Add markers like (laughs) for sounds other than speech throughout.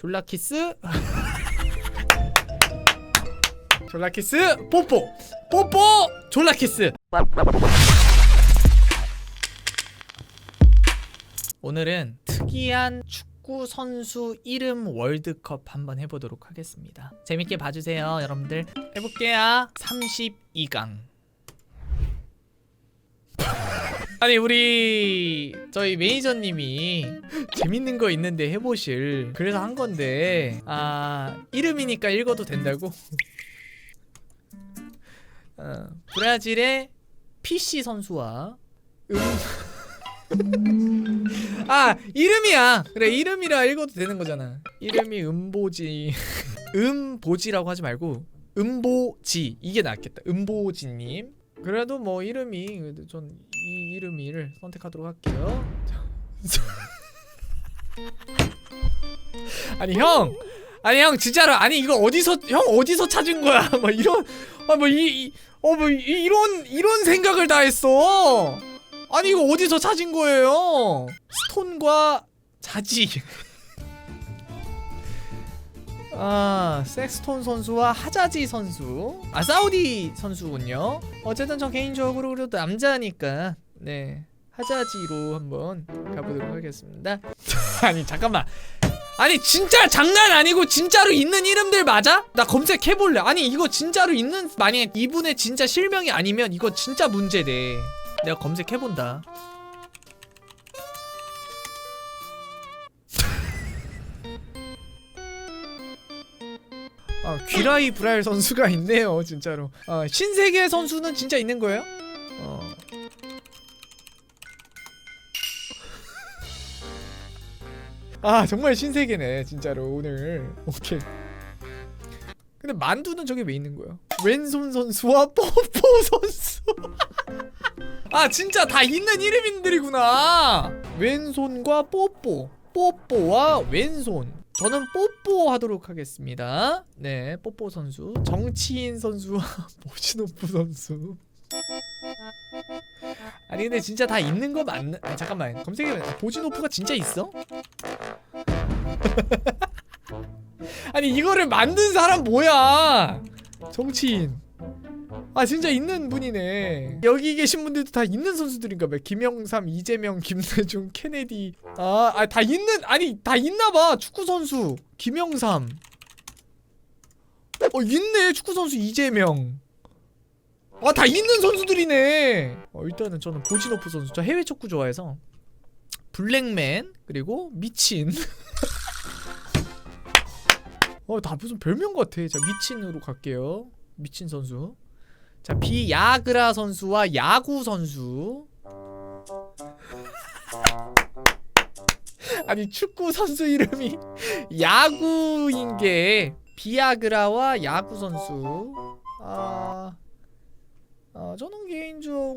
졸라키스 (laughs) 졸라키스 뽀뽀 뽀뽀 졸라키스 오늘은 특이한 축구 선수 이름 월드컵 한번 해보도록 하겠습니다. 재밌게 봐주세요, 여러분들. 해볼게요. 32강. 아니 우리 저희 매니저님이 재밌는 거 있는데 해보실. 그래서 한 건데. 아 이름이니까 읽어도 된다고? 어, 브라질의 PC 선수와 음... (laughs) 아 이름이야. 그래 이름이라 읽어도 되는 거잖아. 이름이 음보지. (laughs) 음보지라고 하지 말고 음보지. 이게 낫겠다. 음보지님 그래도 뭐 이름이 그래도 전 이 이름이를 선택하도록 할게요. (laughs) 아니 형! 아니 형 진짜로. 아니 이거 어디서 형 어디서 찾은 거야? (laughs) 뭐 이런 아뭐이어뭐 이런 이런 생각을 다 했어. 아니 이거 어디서 찾은 거예요? 스톤과 자지 (laughs) 아 섹스톤 선수와 하자지 선수. 아 사우디 선수군요. 어쨌든 전 개인적으로 그래도 남자니까 네 하자지로 한번 가보도록 하겠습니다. (laughs) 아니 잠깐만. 아니 진짜 장난 아니고 진짜로 있는 이름들 맞아? 나 검색해볼래. 아니 이거 진짜로 있는 만약에 이분의 진짜 실명이 아니면 이거 진짜 문제돼. 내가 검색해본다 아, 귀라이 브라일 선수가 있네요, 진짜로. 아, 신세계 선수는 진짜 있는 거예요? 어. 아, 정말 신세계네, 진짜로 오늘. 오케이. 근데 만두는 저게 왜 있는 거야? 왼손 선수와 (laughs) 뽀뽀 선수. (laughs) 아, 진짜 다 있는 이름인들이구나. 왼손과 뽀뽀. 뽀뽀와 왼손. 저는 뽀뽀 하도록 하겠습니다. 네, 뽀뽀 선수. 정치인 선수와 (laughs) 모시노프 선수. 아니 근데 진짜 다 있는 거 맞나? 아니, 잠깐만 검색해. 보지노프가 진짜 있어? (laughs) 아니 이거를 만든 사람 뭐야? 정치인. 아 진짜 있는 분이네. 여기 계신 분들도 다 있는 선수들인가 봐 김영삼, 이재명, (laughs) 김대중, 케네디. 아, 아 다 있는 아니 다 있나 봐. 축구 선수. 김영삼. 어 있네. 축구 선수 이재명. 아 다 있는 선수들이네. 어 일단은 저는 보지노프 선수. 저 해외 축구 좋아해서. 블랙맨 그리고 미친. (laughs) 어 다 무슨 별명 같아. 자 미친으로 갈게요. 미친 선수 자 비야그라 선수와 야구 선수. (laughs) 아니 축구 선수 이름이 (laughs) 야구인 게 비아그라와 야구 선수. 아, 아 저는 개인적으로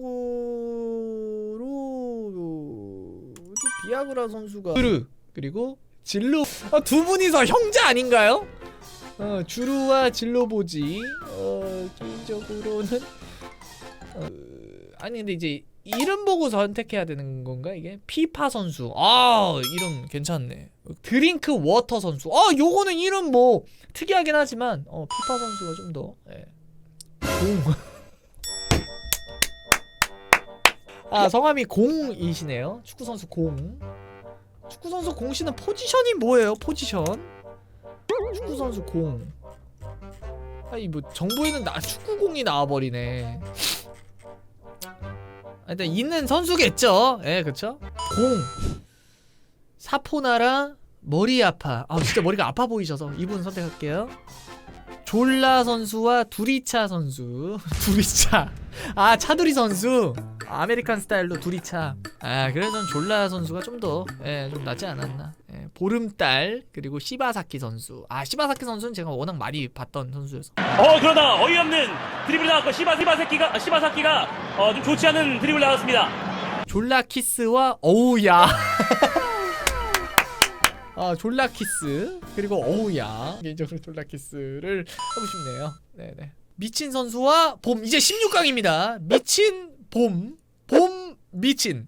또 비아그라 선수가 그르 그리고 진로. 아, 두 분이서 형제 아닌가요? 어, 주루와 진로보지. 어, 개인적으로는 어, 아니 근데 이제 이름 보고 선택해야 되는 건가 이게? 피파 선수. 아 이름 괜찮네. 드링크 워터 선수. 아 요거는 이름 뭐 특이하긴 하지만 어 피파 선수가 좀더 예. 공. 아 성함이 공이시네요. 축구 선수 공. 축구 선수 공 씨는 포지션이 뭐예요? 포지션 축구 선수 공. 아니 뭐 정보에는 나 축구 공이 나와버리네. 아, 일단 있는 선수겠죠. 예, 그쵸? 공. 사포나라 머리 아파. 아 진짜 머리가 아파 보이셔서 이분 선택할게요. 졸라 선수와 두리차 선수. (laughs) 두리차. 아 차두리 선수. 아메리칸 스타일로 두리차. 아 그래서 전 졸라 선수가 좀 더 예, 좀 낫지 않았나. 예, 보름달 그리고 시바사키 선수. 아 시바사키 선수는 제가 워낙 많이 봤던 선수여서. 어 그러나 어이없는 드리블 나왔고 시바 시바새끼가 시바사키가 어, 좀 좋지 않은 드리블 나왔습니다. 졸라 키스와 어우야. (laughs) 아 졸라 키스 그리고 어우야 개인적으로 졸라 키스를 하고 싶네요. 네네. 미친 선수와 봄 이제 16강입니다. 미친 봄 봄 미친.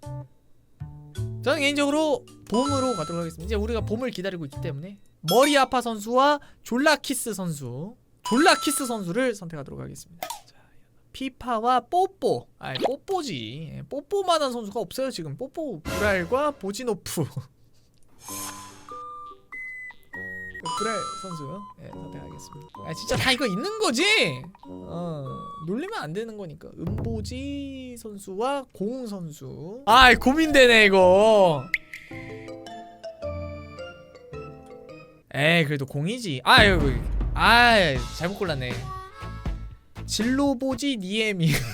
자 저는 개인적으로 봄으로 가도록 하겠습니다. 이제 우리가 봄을 기다리고 있기 때문에 머리 아파 선수와 졸라키스 선수, 졸라키스 선수를 선택하도록 하겠습니다. 자, 피파와 뽀뽀, 아 뽀뽀지. 예, 뽀뽀만한 선수가 없어요 지금. 뽀뽀 브랄과 보지노프. 브랄 선수 예, 선택하겠습니다. 아 진짜 다 이거 있는 거지? 어 놀리면 안 되는 거니까. 은보지 선수와 공 선수. 아 고민되네 이거. 에이 그래도 공이지. 아유 아 잘못 골랐네. 진로보지 니에미. (laughs)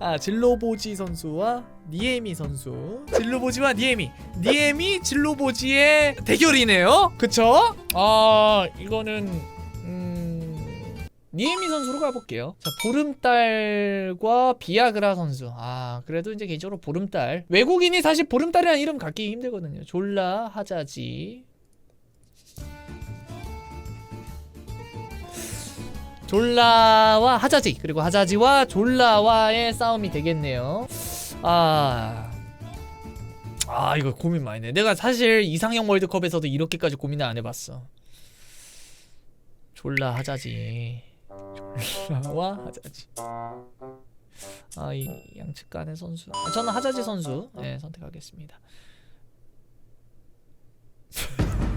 아 진로보지 선수와 니에미 선수. 진로보지와 니에미. 니에미 진로보지의 대결이네요. 그쵸? 아 이거는 음 니에미 선수로 가볼게요. 자 보름달과 비아그라 선수. 아 그래도 이제 개인적으로 보름달. 외국인이 사실 보름달이라는 이름 갖기 힘들거든요. 졸라 하자지. 졸라와 하자지 그리고 하자지와 졸라와의 싸움이 되겠네요. 아, 아 이거 고민 많이 네. 내가 사실 이상형 월드컵에서도 이렇게까지 고민을 안 해봤어. 졸라 하자지. 졸라와 하자지. 아 이 양측 간의 선수. 아, 저는 하자지 선수 네, 선택하겠습니다. (laughs)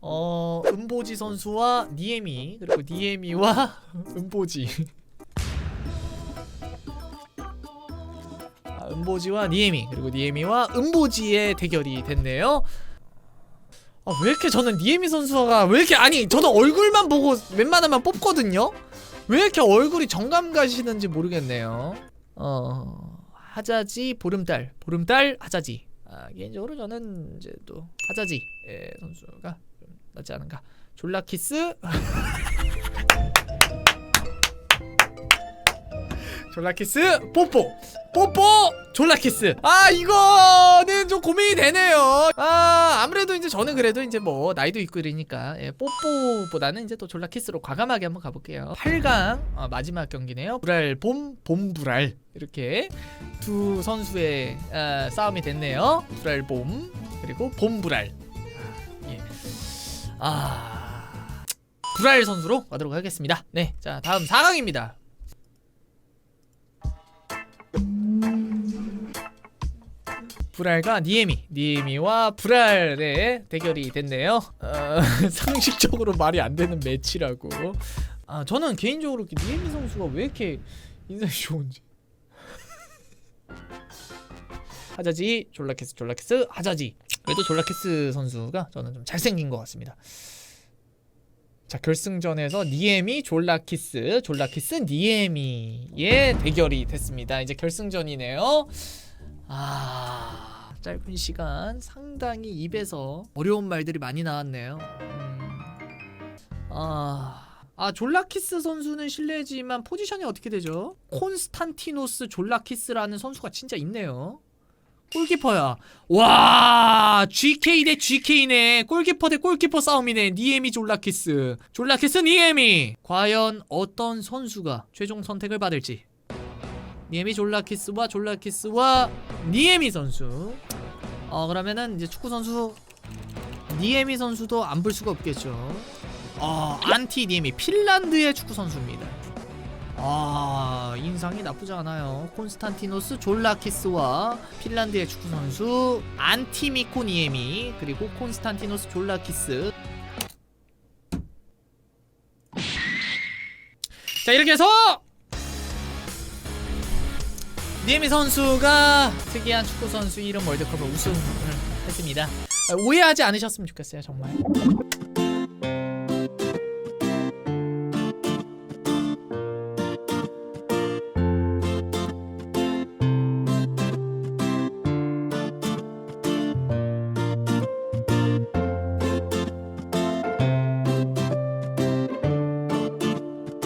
어 은보지 선수와 니에미 그리고 니에미와 (laughs) 은보지 아, 은보지와 니에미 그리고 니에미와 은보지의 대결이 됐네요. 아, 왜 이렇게 저는 니에미 선수가 왜 이렇게 아니 저는 얼굴만 보고 웬만하면 뽑거든요. 왜 이렇게 얼굴이 정감 가시는지 모르겠네요. 어 하자지 보름달 보름달 하자지 아, 개인적으로 저는 이제 또 하자지 예, 선수가 좀 낫지 않은가. 졸라키스 (laughs) 졸라키스 뽀뽀. 뽀뽀 졸라키스. 아 이거는 좀 고민이 되네요. 아 아무래도 이제 저는 그래도 이제 뭐 나이도 있고 이러니까 예, 뽀뽀보다는 이제 또 졸라키스로 과감하게 한번 가볼게요. 8강 어, 마지막 경기네요. 불알 봄 봄불알. 이렇게 두 선수의 아, 싸움이 됐네요. 불알 봄 그리고 봄불알. 아, 예. 아 불알 선수로 가도록 하겠습니다. 네자 다음 4강입니다 브랄과 니에미, 니에미와 브랄의 대결이 됐네요. 어, (laughs) 상식적으로 말이 안 되는 매치라고. 아 저는 개인적으로 니에미 선수가 왜 이렇게 인상이 좋은지. (laughs) 하자지, 졸라키스, 졸라키스, 하자지. 그래도 졸라키스 선수가 저는 좀 잘생긴 것 같습니다. 자 결승전에서 니에미 졸라키스 졸라키스 니에미의 대결이 됐습니다. 이제 결승전이네요. 아 짧은 시간 상당히 입에서 어려운 말들이 많이 나왔네요. 음. 아. 아 졸라키스 선수는 실례지만 포지션이 어떻게 되죠? 콘스탄티노스 졸라키스라는 선수가 진짜 있네요. 골키퍼야. 와, GK 대 GK네. 골키퍼 대 골키퍼 싸움이네. 니에미 졸라키스. 졸라키스 니에미. 과연 어떤 선수가 최종 선택을 받을지. 니에미 졸라키스와 졸라키스와 니에미 선수. 어, 그러면은 이제 축구 선수 니에미 선수도 안 볼 수가 없겠죠. 어, 안티 니에미 핀란드의 축구 선수입니다. 아 인상이 나쁘지 않아요 콘스탄티노스 졸라키스와 핀란드의 축구 선수 안티미코 니에미 그리고 콘스탄티노스 졸라키스 자 이렇게 해서 니에미 선수가 특이한 축구 선수 이름 월드컵을 우승을 했습니다. 아, 오해하지 않으셨으면 좋겠어요 정말